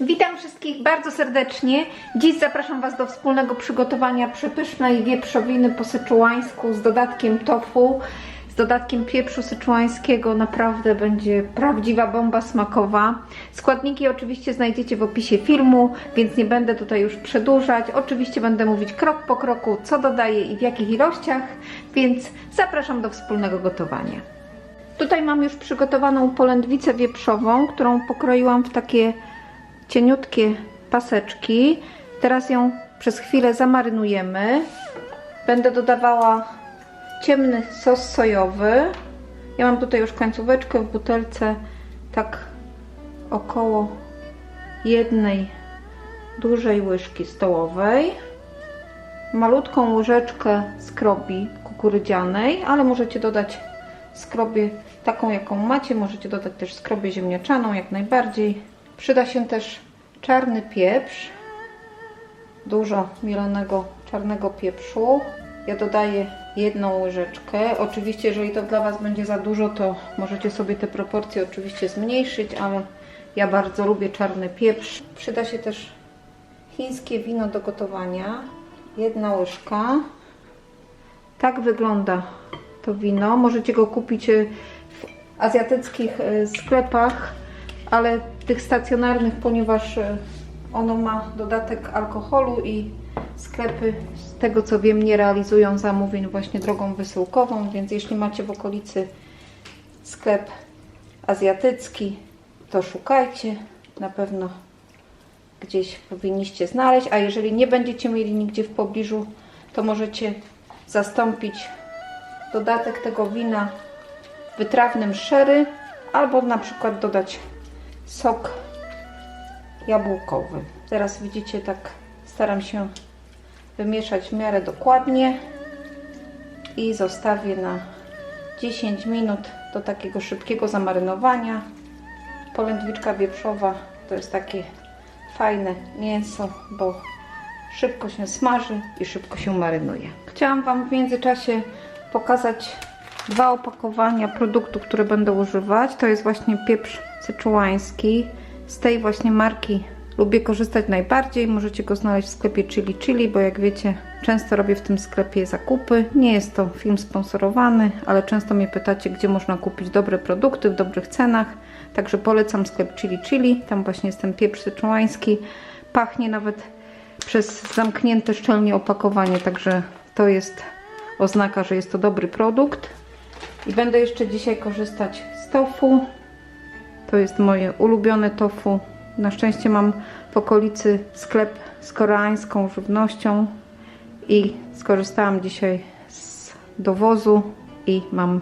Witam wszystkich bardzo serdecznie. Dziś zapraszam Was do wspólnego przygotowania przepysznej wieprzowiny po syczułańsku z dodatkiem tofu, z dodatkiem pieprzu syczułańskiego. Naprawdę będzie prawdziwa bomba smakowa. Składniki oczywiście znajdziecie w opisie filmu, więc nie będę tutaj już przedłużać. Oczywiście będę mówić krok po kroku, co dodaję i w jakich ilościach, więc zapraszam do wspólnego gotowania. Tutaj mam już przygotowaną polędwicę wieprzową, którą pokroiłam w takie cieniutkie paseczki. Teraz ją przez chwilę zamarynujemy. Będę dodawała ciemny sos sojowy. Ja mam tutaj już końcóweczkę w butelce, tak około jednej dużej łyżki stołowej. Malutką łyżeczkę skrobi kukurydzianej, ale możecie dodać skrobię taką, jaką macie. Możecie dodać też skrobię ziemniaczaną, jak najbardziej. Przyda się też czarny pieprz, dużo mielonego czarnego pieprzu. Ja dodaję jedną łyżeczkę. Oczywiście, jeżeli to dla Was będzie za dużo, to możecie sobie te proporcje oczywiście zmniejszyć, ale ja bardzo lubię czarny pieprz. Przyda się też chińskie wino do gotowania. Jedna łyżka. Tak wygląda to wino. Możecie go kupić e, w azjatyckich e, sklepach, ale tych stacjonarnych, ponieważ e, ono ma dodatek alkoholu i sklepy z tego co wiem nie realizują zamówień właśnie drogą wysyłkową, więc jeśli macie w okolicy sklep azjatycki, to szukajcie. Na pewno gdzieś powinniście znaleźć, a jeżeli nie będziecie mieli nigdzie w pobliżu, to możecie zastąpić dodatek tego wina wytrawnym sherry albo na przykład dodać sok jabłkowy. Teraz widzicie, tak staram się wymieszać w miarę dokładnie i zostawię na 10 minut do takiego szybkiego zamarynowania. Polędwiczka wieprzowa to jest takie fajne mięso, bo szybko się smaży i szybko się marynuje. Chciałam Wam w międzyczasie pokazać dwa opakowania produktów, które będę używać. To jest właśnie pieprz syczułański. Z tej właśnie marki lubię korzystać najbardziej. Możecie go znaleźć w sklepie Chili Chili, bo jak wiecie, często robię w tym sklepie zakupy. Nie jest to film sponsorowany, ale często mnie pytacie, gdzie można kupić dobre produkty w dobrych cenach. Także polecam sklep Chili Chili. Tam właśnie jest ten pieprz syczułański. Pachnie nawet przez zamknięte szczelnie opakowanie, także to jest oznaka, że jest to dobry produkt. I będę jeszcze dzisiaj korzystać z tofu. To jest moje ulubione tofu. Na szczęście mam w okolicy sklep z koreańską żywnością i skorzystałam dzisiaj z dowozu i mam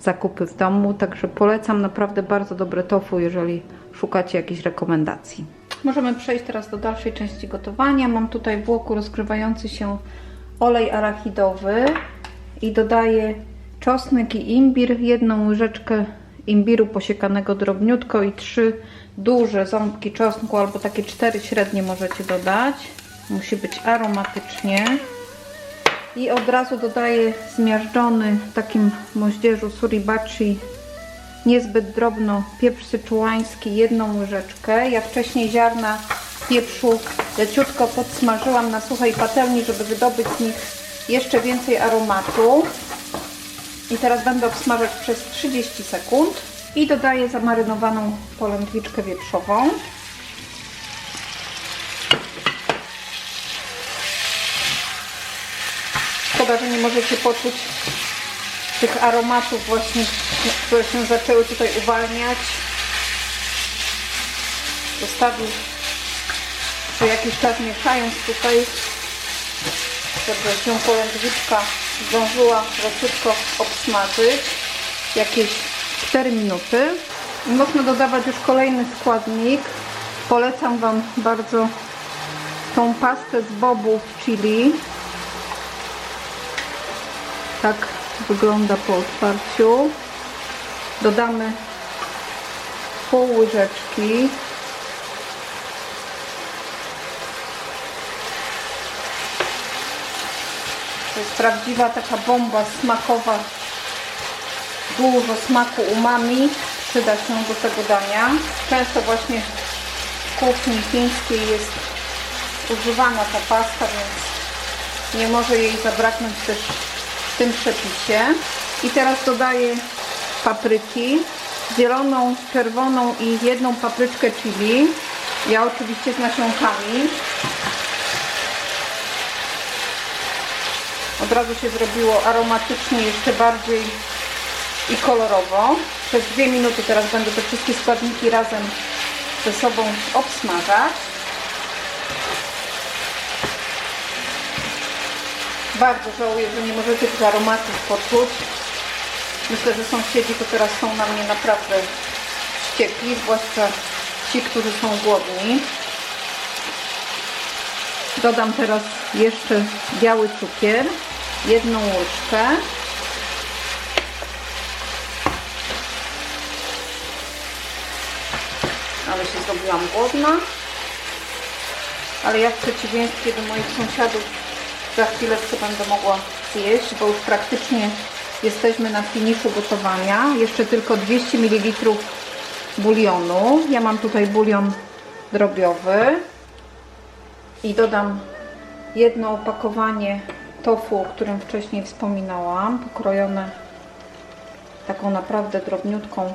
zakupy w domu, także polecam naprawdę bardzo dobre tofu, jeżeli szukacie jakichś rekomendacji. Możemy przejść teraz do dalszej części gotowania. Mam tutaj w łoku rozgrywający się olej arachidowy i dodaję czosnek i imbir, jedną łyżeczkę imbiru posiekanego drobniutko i trzy duże ząbki czosnku albo takie cztery średnie możecie dodać. Musi być aromatycznie. I od razu dodaję zmiażdżony w takim moździerzu suribachi niezbyt drobno pieprz syczułański, jedną łyżeczkę. Ja wcześniej ziarna pieprzu leciutko podsmażyłam na suchej patelni, żeby wydobyć z nich jeszcze więcej aromatu. I teraz będę obsmażać przez 30 sekund. I dodaję zamarynowaną polędwiczkę wieprzową. Szkoda, że nie możecie poczuć tych aromatów właśnie, które się zaczęły tutaj uwalniać. Zostawię że jakiś czas mieszając tutaj, żeby się polędwiczka zdążyła leciutko obsmażyć. Jakieś 4 minuty. Można dodawać już kolejny składnik. Polecam Wam bardzo tą pastę z bobów chili. Tak wygląda po otwarciu. Dodamy pół łyżeczki To jest prawdziwa taka bomba smakowa. Dużo smaku umami przyda się do tego dania. Często właśnie kuchni chińskiej jest używana ta pasta, więc nie może jej zabraknąć też w tym przepisie. I teraz dodaję papryki, zieloną, czerwoną i jedną papryczkę chili. Ja oczywiście z nasionkami. Od razu się zrobiło aromatycznie, jeszcze bardziej i kolorowo. Przez dwie minuty teraz będę te wszystkie składniki razem ze sobą obsmażać. Bardzo żałuję, że nie możecie tych aromatów poczuć. Myślę, że sąsiedzi to teraz są na mnie naprawdę wściekli, zwłaszcza ci, którzy są głodni. Dodam teraz jeszcze biały cukier, jedną łyżkę. Ale się zrobiłam głodna. Ale ja w przeciwieństwie do moich sąsiadów za chwileczkę będę mogła zjeść, bo już praktycznie jesteśmy na finiszu gotowania. Jeszcze tylko 200 ml bulionu. Ja mam tutaj bulion drobiowy i dodam jedno opakowanie tofu, o którym wcześniej wspominałam, pokrojone taką naprawdę drobniutką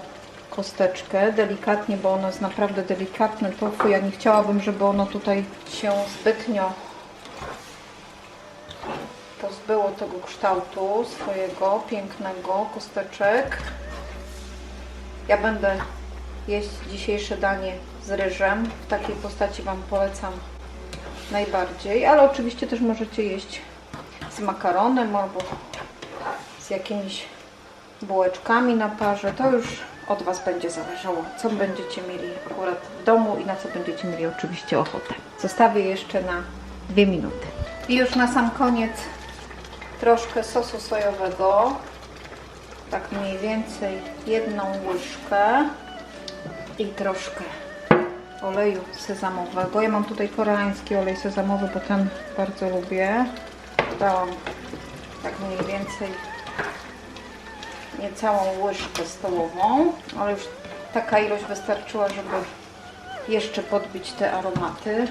kosteczkę, delikatnie, bo ono jest naprawdę delikatne tofu. Ja nie chciałabym, żeby ono tutaj się zbytnio pozbyło tego kształtu swojego pięknego kosteczek. Ja będę jeść dzisiejsze danie z ryżem. W takiej postaci Wam polecam najbardziej, ale oczywiście też możecie jeść z makaronem albo z jakimiś bułeczkami na parze. To już od Was będzie zależało, co będziecie mieli akurat w domu i na co będziecie mieli oczywiście ochotę. Zostawię jeszcze na dwie minuty. I już na sam koniec troszkę sosu sojowego, tak mniej więcej jedną łyżkę i troszkę oleju sezamowego. Ja mam tutaj koreański olej sezamowy, bo ten bardzo lubię. Dałam tak mniej więcej niecałą łyżkę stołową, ale już taka ilość wystarczyła, żeby jeszcze podbić te aromaty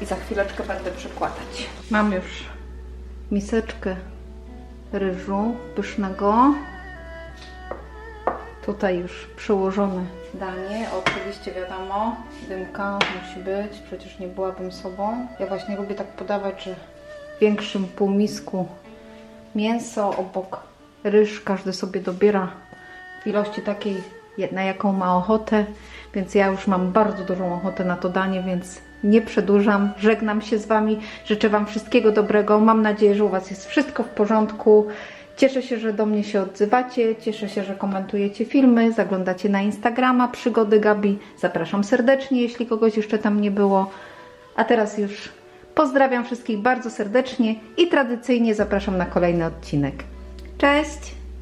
i za chwileczkę będę przykładać. Mam już miseczkę ryżu pysznego. Tutaj już przełożone danie. Oczywiście wiadomo, dymka musi być, przecież nie byłabym sobą. Ja właśnie lubię tak podawać, że większym półmisku mięso, obok ryż, każdy sobie dobiera w ilości takiej, na jaką ma ochotę, więc ja już mam bardzo dużą ochotę na to danie, więc nie przedłużam. Żegnam się z Wami, życzę Wam wszystkiego dobrego. Mam nadzieję, że u Was jest wszystko w porządku. Cieszę się, że do mnie się odzywacie, cieszę się, że komentujecie filmy, zaglądacie na Instagrama Przygody Gabi. Zapraszam serdecznie, jeśli kogoś jeszcze tam nie było. A teraz już pozdrawiam wszystkich bardzo serdecznie i tradycyjnie zapraszam na kolejny odcinek. Cześć!